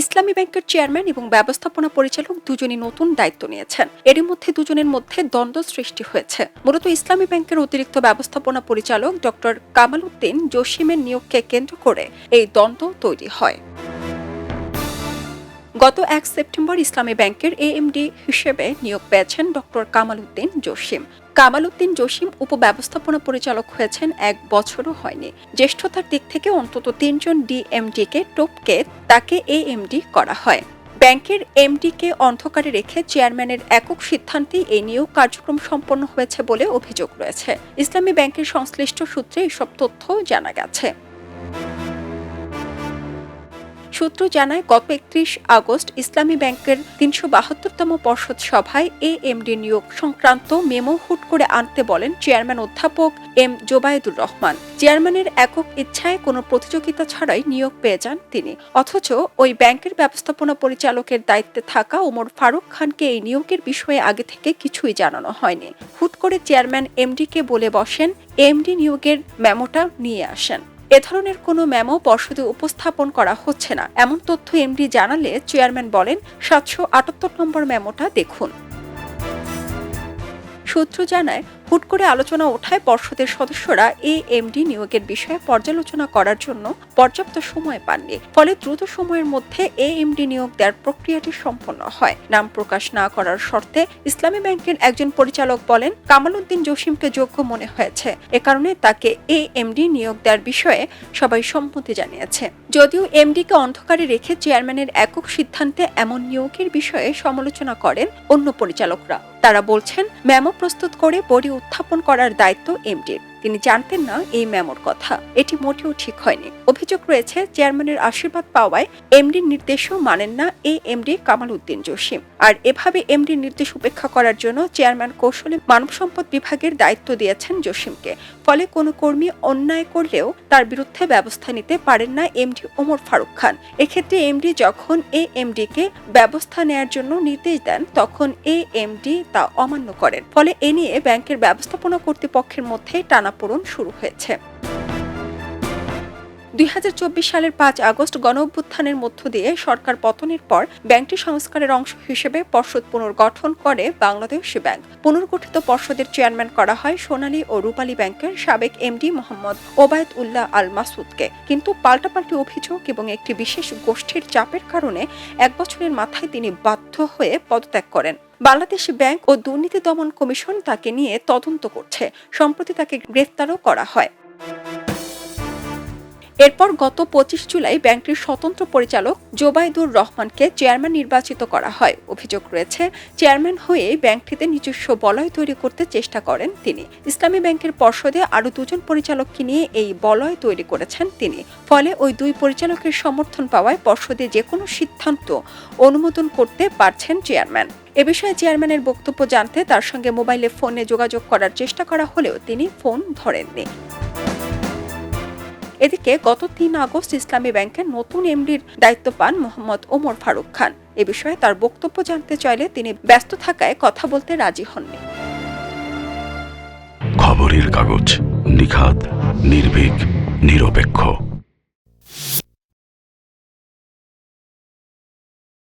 ইসলামী ব্যাংকের চেয়ারম্যান এবং ব্যবস্থাপনা পরিচালক দুজনই নতুন দায়িত্ব নিয়েছেন। এর মধ্যে দুজনের মধ্যে দ্বন্দ্ব সৃষ্টি হয়েছে। মূলত ইসলামী ব্যাংকের অতিরিক্ত ব্যবস্থাপনা পরিচালক ডক্টর কামাল উদ্দিন জসিমের নিয়োগকে কেন্দ্র করে এই দ্বন্দ্ব তৈরি হয়। গত এক সেপ্টেম্বর ইসলামী ব্যাংকের এএমডি হিসেবে নিয়োগ পেয়েছেন ডক্টর কামাল উদ্দিন জসিম। কামাল উদ্দিন জসিম উপব্যবস্থাপনা পরিচালক হয়েছেন এক বছরও হয়নি। জ্যেষ্ঠতার দিক থেকে অন্তত তিনজন ডিএমডিকে টপকে তাকে এএমডি করা হয়। ব্যাংকের এমডিকে অন্ধকারে রেখে চেয়ারম্যানের একক সিদ্ধান্তে এই নিয়োগ কার্যক্রম সম্পন্ন হয়েছে বলে অভিযোগ রয়েছে। ইসলামী ব্যাংকের সংশ্লিষ্ট সূত্রে এসব তথ্য জানা গেছে। সূত্র জানায়, গত একত্রিশ আগস্ট ইসলামী ব্যাংকের তিনশো বাহাত্তরতম পর্ষদ সভায় এএমডি নিয়োগ সংক্রান্ত মেমো হুট করে আনতে বলেন চেয়ারম্যান অধ্যাপক এম জোবায়েদুর রহমান। চেয়ারম্যানের একক ইচ্ছায় কোনো প্রতিযোগিতা ছাড়াই নিয়োগ পেয়ে যান তিনি। অথচ ওই ব্যাংকের ব্যবস্থাপনা পরিচালকের দায়িত্বে থাকা ওমর ফারুক খানকে এই নিয়োগের বিষয়ে আগে থেকে কিছুই জানানো হয়নি। হুট করে চেয়ারম্যান এমডিকে বলে বসেন এমডি নিয়োগের মেমোটা নিয়ে আসেন। এ ধরনের কোনো মেমো পর্ষদে উপস্থাপন করা হচ্ছে না। এমন তথ্য এমডি জানালে চেয়ারম্যান বলেন, সাতশো আটাত্তর নম্বর মেমোটা দেখুন। সূত্র জানায় হুট করে আলোচনা ওঠায় পর্ষদের সদস্যরা এ এমডি নিয়োগের বিষয়ে পর্যালোচনা করার জন্য পর্যাপ্ত সময় পাননি। ফলে দ্রুত সময়ের মধ্যে এ এমডি নিয়োগ দেওয়ার প্রক্রিয়াটি সম্পন্ন হয়। নাম প্রকাশ না করার শর্তে ইসলামী ব্যাংকের একজন পরিচালক বলেন কামাল উদ্দিন জসিমকে যোগ্য মনে হয়েছে। এ কারণে তাকে এ এমডি নিয়োগ দেওয়ার বিষয়ে সবাই সম্মতি জানিয়েছে। যদিও এমডিকে অন্ধকারে রেখে চেয়ারম্যানের একক সিদ্ধান্তে এমন নিয়োগের বিষয়ে সমালোচনা করেন অন্য পরিচালকরা। তারা বলছেন, মেমো প্রস্তুত করে বডি উত্থাপন করার দায়িত্ব এমডির। তিনি জানতেন না এই মেমোর কথা। এটি মোটেও ঠিক হয়নি। অভিযোগ রয়েছে, চেয়ারম্যানের আশীর্বাদ পাওয়ায় এমডির নির্দেশও মানেন না এই এমডি কামাল উদ্দিন জসিম আর এভাবে এমডির নির্দেশ উপেক্ষা করার জন্য চেয়ারম্যান কৌশলে মানব সম্পদ বিভাগের দায়িত্ব দিয়েছেন জসিমকে ফলে কোনো কর্মী অন্যায় করলেও তার বিরুদ্ধে ব্যবস্থা নিতে পারেন না এমডি ওমর ফারুক খান। এক্ষেত্রে এমডি যখন এ এমডিকে ব্যবস্থা নেয়ার জন্য নির্দেশ দেন, তখন এ এমডি তা অমান্য করেন। ফলে এ নিয়ে ব্যাংকের ব্যবস্থাপনা কর্তৃপক্ষের মধ্যে টানাপোড়ন শুরু হয়েছে। দুই হাজার চব্বিশ সালের পাঁচ আগস্ট গণ অভ্যুত্থানের মধ্য দিয়ে সরকার পতনের পর ব্যাংকটি সংস্কারের অংশ হিসেবে পর্ষদ পুনর্গঠন করে বাংলাদেশ ব্যাংক। পুনর্গঠিত পর্ষদের চেয়ারম্যান করা হয় সোনালী ও রূপালী ব্যাংকের সাবেক এমডি মোহাম্মদ ওবায়দ উল্লাহ আল মাসুদকে কিন্তু পাল্টাপাল্টি অভিযোগ এবং একটি বিশেষ গোষ্ঠীর চাপের কারণে এক বছরের মাথায় তিনি বাধ্য হয়ে পদত্যাগ করেন। বাংলাদেশ ব্যাংক ও দুর্নীতি দমন কমিশন তাকে নিয়ে তদন্ত করছে। সম্প্রতি তাকে গ্রেফতারও করা হয়। এরপর গত পঁচিশ জুলাই ব্যাংকটির স্বতন্ত্র পরিচালক জোবাইদুর রহমানকে চেয়ারম্যান নির্বাচিত করা হয়। অভিযোগ রয়েছে, চেয়ারম্যান হয়ে ব্যাংকটিতে নিজস্ব বলয় তৈরি করতে চেষ্টা করেন তিনি। ইসলামী ব্যাংকের পর্ষদে আরও দুজন পরিচালককে নিয়ে এই বলয় তৈরি করেছেন তিনি। ফলে ওই দুই পরিচালকের সমর্থন পাওয়ায় পর্ষদে যে কোনো সিদ্ধান্ত অনুমোদন করতে পারছেন চেয়ারম্যান। এ বিষয়ে চেয়ারম্যানের বক্তব্য জানতে তার সঙ্গে মোবাইলে ফোনে যোগাযোগ করার চেষ্টা করা হলেও তিনি ফোন ধরেননি। এদিকে গত তিন আগস্ট ইসলামী ব্যাংকের নতুন এমডির দায়িত্ব পান মোহাম্মদ ওমর ফারুক খান। এ বিষয়ে তার বক্তব্য জানতে চাইলে তিনি ব্যস্ত থাকায় কথা বলতে রাজি হননি। খবরের কাগজ নিখাত নির্ভীক, নিরপেক্ষ।